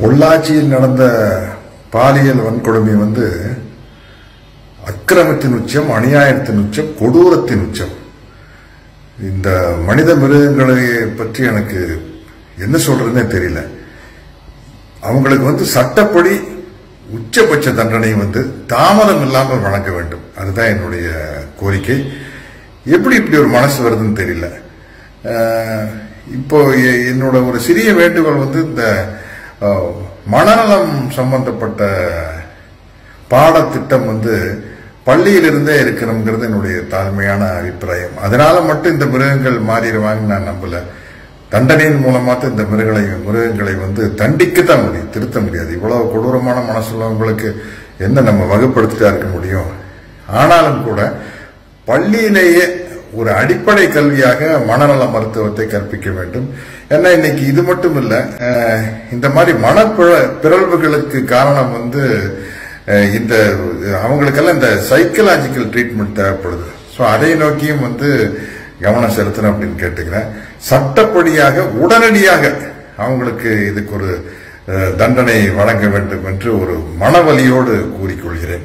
பொள்ளாச்சியில் நடந்த பாலியல் வன்கொடுமை வந்து அக்கிரமத்தின் உச்சம் அநியாயத்தின் உச்சம் கொடூரத்தின் உச்சம். இந்த மனித மிருகங்களை பற்றி எனக்கு என்ன சொல்றதுன்னே தெரியல. அவங்களுக்கு வந்து சட்டப்படி உச்சபட்ச தண்டனை வந்து தாமதம் இல்லாமல் வழங்க வேண்டும். அதுதான் என்னுடைய கோரிக்கை. எப்படி இப்படி ஒரு மனசு வருதுன்னு தெரியல. இப்போ எ- என்னோட ஒரு சிறிய வேண்டுகோள் வந்து இந்த மனநலம் சம்பந்தப்பட்ட பாடத்திட்டம் வந்து பள்ளியிலிருந்தே இருக்கணுங்கிறது என்னுடைய தாழ்மையான அபிப்பிராயம். அதனால மட்டும் இந்த மிருகங்கள் மாறிடுவாங்கன்னு நான் நம்பல. தண்டனையின் மூலமாக தான் இந்த மிருகங்களை மிருகங்களை வந்து தண்டிக்கத்தான் முடியும் திருத்த முடியாது. இவ்வளவு கொடூரமான மனசுள்ளவங்களுக்கு என்ன நம்ம வகுப்படுத்திட்டா இருக்க முடியும்? ஆனாலும் கூட பள்ளியிலேயே ஒரு அடிப்படை கல்வியாக மனநல மருத்துவத்தை கற்பிக்க வேண்டும். ஏன்னா இன்னைக்கு இது மட்டும் இல்ல இந்த மாதிரி மனப்பிழ பிறழ்வுகளுக்கு காரணம் வந்து இந்த அவங்களுக்கெல்லாம் இந்த சைக்கலாஜிக்கல் ட்ரீட்மெண்ட் தேவைப்படுது. ஸோ அதை நோக்கியும் வந்து கவனம் செலுத்தணும் அப்படின்னு கேட்டுக்கிறேன். சட்டப்படியாக உடனடியாக அவங்களுக்கு இதுக்கு ஒரு தண்டனை வழங்க வேண்டும் என்று ஒரு மனவலியோடு கூறிக்கொள்கிறேன்.